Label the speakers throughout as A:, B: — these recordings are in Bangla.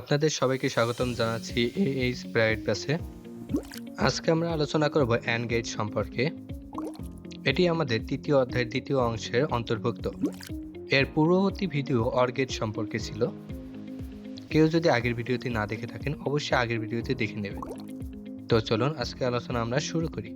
A: আপনাদের সবাইকে স্বাগতম জানাচ্ছি এইচ ব্রাইট বাসে আজকে আমরা আলোচনা করব অ্যান্ড গেট সম্পর্কে। এটি আমাদের তৃতীয় অধ্যায়ের দ্বিতীয় অংশের অন্তর্ভুক্ত। এর পূর্ববর্তী ভিডিও অর্গেট সম্পর্কে ছিল। কেউ যদি আগের ভিডিওতে না দেখে থাকেন, অবশ্যই আগের ভিডিওতে দেখে নেবেন। তো চলুন আজকে আলোচনা আমরা শুরু করি।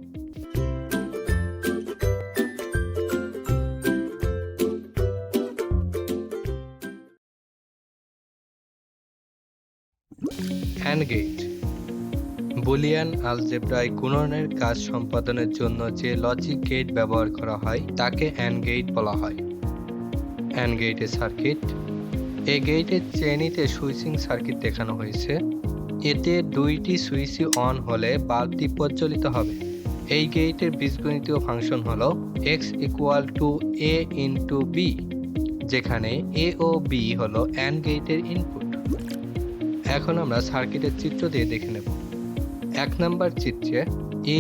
A: অ্যান্ড গেট বুলিয়ান আলজেব্রায় গুণনের কাজ সম্পাদনের জন্য যে লজিক গেট ব্যবহার করা হয়, তাকে অ্যান্ড গেট বলা হয়। অ্যান্ড গেটের সার্কিট এই গেটের শ্রেণীতে সুইচিং সার্কিট দেখানো হয়েছে। এতে দুইটি সুইচই অন হলে বাল্বটি প্রজ্বলিত হবে। এই গেটের বীজগণিতীয় ফাংশন হল X equal to A into B যেখানে এ ও বি হল অ্যান্ড গেটের ইনপুট এখন আমরা সার্কিটের চিত্র দিয়ে দেখে নেব। এক নাম্বার চিত্রে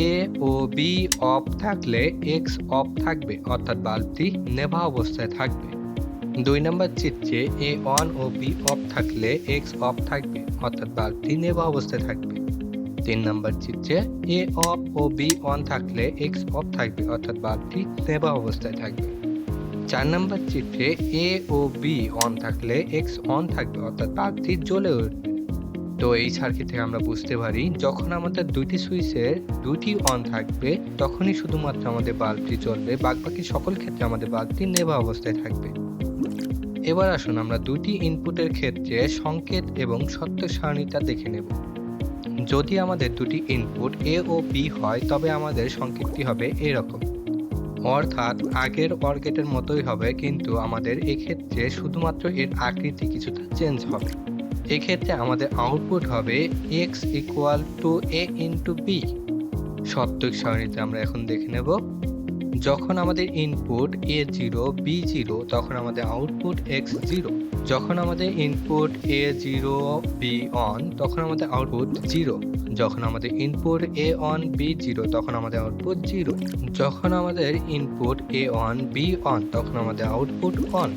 A: এ ও বি অফ থাকলে এক্স অফ থাকবে, অর্থাৎ বাল্বটি নেভা অবস্থায় থাকবে। দুই নাম্বার চিত্রে এ অন ও বি অফ থাকলে এক্স অফ থাকবে, অর্থাৎ বাল্বটি নেভা অবস্থায় থাকবে। তিন নাম্বার চিত্রে এ অফ ও বি অন থাকলে এক্স অফ থাকবে, অর্থাৎ বাল্বটি নেভা অবস্থায় থাকবে। চার নাম্বার চিত্রে এ ও বি অন থাকলে এক্স অন থাকবে, অর্থাৎ বাল্বটি জ্বলে উঠবে। তো এই সার্কিট থেকে আমরা বুঝতে পারি, যখন আমাদের দুইটি সুইচের দুইটি অন থাকবে, তখনই শুধুমাত্র আমাদের বাল্বটি জ্বলবে বাকি সকল ক্ষেত্রে আমাদের বাল্বটি নেভা অবস্থায় থাকবে। এবার আসুন আমরা দুটি ইনপুটের ক্ষেত্রে সংকেত এবং সত্য সারণীটা দেখে নেব। যদি আমাদের দুটি ইনপুট এ ও বি হয়, তবে আমাদের সংকেতটি হবে এরকম। অর্থাৎ আগের অর্গেটের মতোই হবে, কিন্তু আমাদের এক্ষেত্রে শুধুমাত্র এর আকৃতি কিছুটা চেঞ্জ হবে। এক্ষেত্রে আমাদের আউটপুট হবে X equal to A into B সত্যক সারণীতে আমরা এখন দেখে নেব। যখন আমাদের input A zero B zero তখন আমাদের আউটপুট এক্স জিরো যখন আমাদের input A zero B on তখন আমাদের আউটপুট জিরো যখন আমাদের input A on B zero তখন আমাদের আউটপুট জিরো যখন আমাদের input A on B on তখন আমাদের আউটপুট অন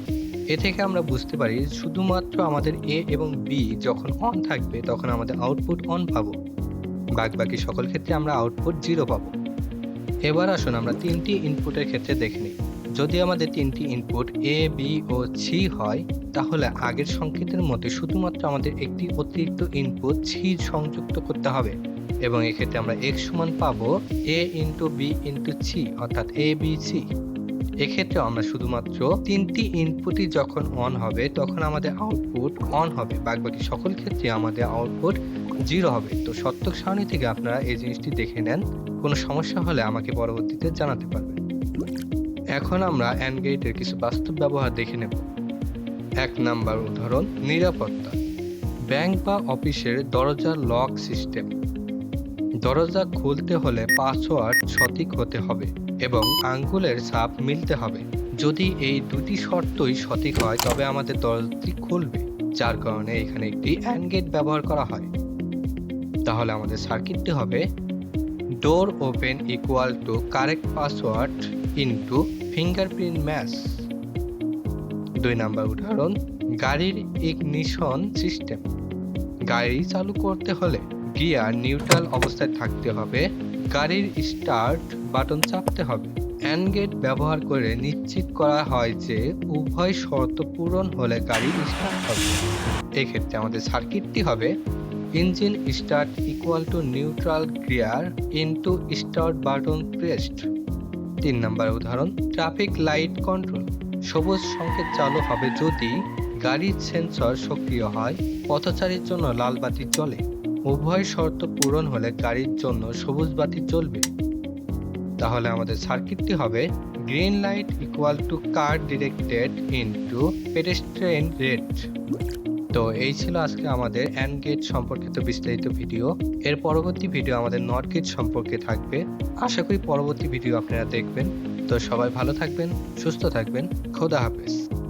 A: এ থেকে আমরা বুঝতে পারি শুধুমাত্র আমাদের এ এবং বি যখন অন থাকবে, তখন আমাদের আউটপুট অন পাবো। বাকি বাকি সকল ক্ষেত্রে আমরা আউটপুট জিরো পাবো। এবার আসুন আমরা তিনটি ইনপুটের ক্ষেত্রে দেখে নিই। যদি আমাদের তিনটি ইনপুট এ বি ও সি হয়, তাহলে আগের সংকেতের মধ্যে শুধুমাত্র আমাদের একটি অতিরিক্ত ইনপুট সি সংযুক্ত করতে হবে। এবং এক্ষেত্রে আমরা এক্স সমান পাবো A into B into C অর্থাৎ এ বি সি এক্ষেত্রে আমরা শুধুমাত্র তিনটি ইনপুটই যখন অন হবে, তখন আমাদের আউটপুট অন হবে। বাকি সকল ক্ষেত্রে আমাদের আউটপুট জিরো হবে। তো সত্যক সারণী থেকে আপনারা এই জিনিসটি দেখে নেন। কোনো সমস্যা হলে আমাকে পরবর্তীতে জানাতে পারবেন। এখন আমরা অ্যান্ড গেটের কিছু বাস্তব ব্যবহার দেখে নেব। এক নাম্বার উদাহরণ, নিরাপত্তা। ব্যাংক বা অফিসের দরজার লক সিস্টেম দরজা খুলতে হলে পাসওয়ার্ড সঠিক হতে হবে। এবং আঙ্গুলের ছাপ মিলতে হবে। যদি এই দুটি শর্তই সঠিক হয়, তবে আমাদের দরজাটি খুলবে, যার কারণে এখানে একটি অ্যান্ড গেট ব্যবহার করা হয়। তাহলে আমাদের সার্কিটটি হবে door open equal to correct password into fingerprint match দুই নাম্বার উদাহরণ, গাড়ির ইগনিশন সিস্টেম গাড়ি চালু করতে হলে গিয়ার নিউট্রাল অবস্থায় থাকতে হবে। গাড়ির স্টার্ট বাটন চাপতে হবে। অ্যান্ড গেট ব্যবহার করে নিশ্চিত করা হয় যে উভয় শর্ত পূরণ হলে গাড়ি স্টার্ট হবে। এক্ষেত্রে আমাদের সার্কিটটি হবে engine start equal to neutral gear into start button pressed তিন নম্বর উদাহরণ ট্রাফিক লাইট কন্ট্রোল সবুজ সংকেত চালু হবে যদি গাড়ির সেন্সর সক্রিয় হয়, পথচারীর জন্য লাল বাতি জ্বলে। উভয় শর্ত পূরণ হলে গাড়ির জন্য সবুজ বাতি জ্বলবে। তাহলে আমাদের সার্কিটটি হবে green light equal to car directed into pedestrian red তো এই ছিল আজকে আমাদের অ্যান্ড গেট সম্পর্কিত বিস্তারিত ভিডিও। এর পরবর্তী ভিডিও আমাদের নট গেট সম্পর্কে থাকবে। আশা করি পরবর্তী ভিডিও আপনারা দেখবেন। তো সবাই ভালো থাকবেন, সুস্থ থাকবেন। খোদা হাফেজ।